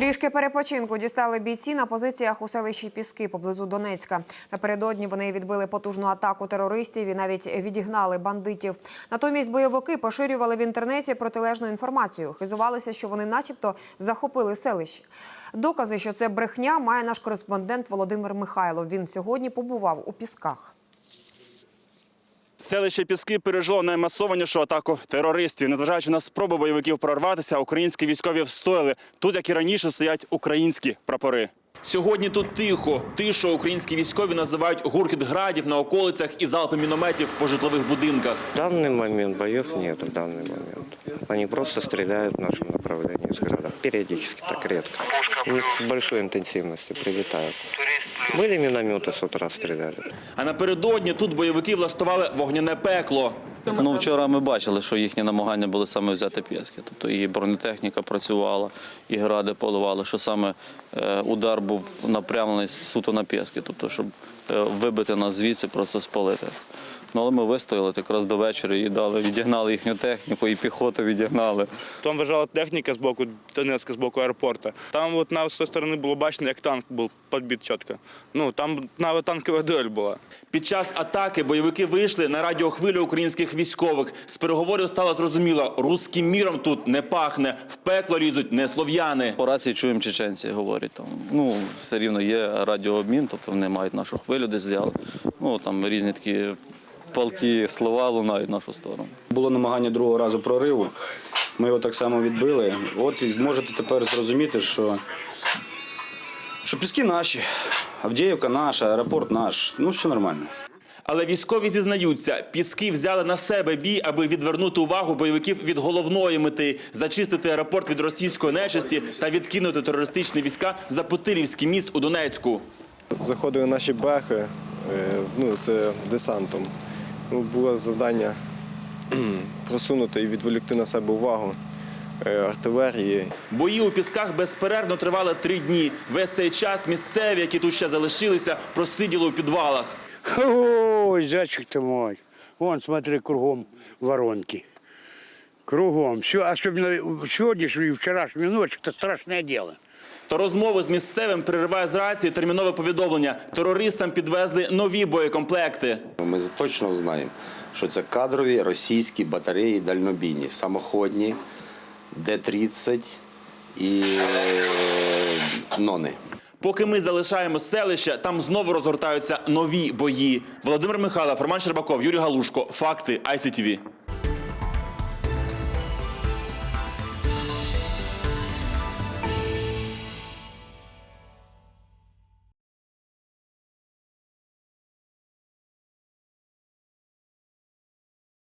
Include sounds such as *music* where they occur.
Трішки перепочинку дістали бійці на позиціях у селищі Піски поблизу Донецька. Напередодні вони відбили потужну атаку терористів і навіть відігнали бандитів. Натомість бойовики поширювали в інтернеті протилежну інформацію. Хизувалися, що вони, начебто, захопили селище. Докази, що це брехня, має наш кореспондент Володимир Михайлов. Він сьогодні побував у Пісках. Селище Піски пережило наймасованішу атаку терористів. Незважаючи на спроби бойовиків прорватися, українські військові встояли. Тут, як і раніше, стоять українські прапори. Сьогодні тут тихо. Тишо українські військові називають гуркіт градів на околицях і залпи мінометів по житлових будинках. В данный момент боев нет, в данный момент. Они просто стреляют в нашем направлении из города. Периодически, так редко. Не с большой интенсивностью прилетают. Были міномети з утра стріляли. А напередодні тут бойовики влаштували вогняне пекло. Ну, вчора ми бачили, що їхні намагання були саме взяти Пєски. Тобто і бронетехніка працювала, і гради поливали, що саме е, удар був напрямлений суто на Пєски, тобто, щоб е, вибити нас звідси, просто спалити. Ну, але ми вистояли якраз до вечора і дали, відігнали їхню техніку, і піхоту відігнали. Там виїжджала техніка з боку Донецька, з боку аеропорту. Там от навіть з тої сторони було бачно, як танк був підбит чітко. Ну там навіть танкова дуель була. Під час атаки бойовики вийшли на радіохвилю українських військових. З переговорів стало зрозуміло, руським міром тут не пахне, в пекло лізуть не слов'яни. По рації чуємо чеченці говорять. Там, ну, все рівно є радіообмін, тобто вони мають нашу хвилю десь взяли. Ну, там різні такі палкі слова лунають в нашу сторону. Було намагання другого разу прориву. Ми його так само відбили. От і можете тепер зрозуміти, що, що піски наші, Авдіївка наша, аеропорт наш. Ну, все нормально. Але військові зізнаються, піски взяли на себе бій, аби відвернути увагу бойовиків від головної мети зачистити аеропорт від російської нечисті та відкинути терористичні війська за Путилівський міст у Донецьку. Заходили наші бехи, е, ну, це десантом. Ну, було завдання *clears throat* просунути і відволікти на себе увагу е, артилерії. Бої у пісках безперервно тривали три дні. Весь цей час місцеві, які тут ще залишилися, просиділи у підвалах. Ой, зайчик ты мой. Вон, смотри, кругом воронки. Кругом. Все, особенно сегодняшнюю и вчерашнюю ночь, это страшное дело. Та розмови з місцевим перериває з рації термінове повідомлення. Терористам підвезли нові боєкомплекти. Ми точно знаємо, що це кадрові російські батареї дальнобійні, самоходні, Д-30 і е, нони. Поки ми залишаємо селище, там знову розгортаються нові бої. Володимир Михайлов, Роман Щербаков, Юрій Галушко. Факти ICTV.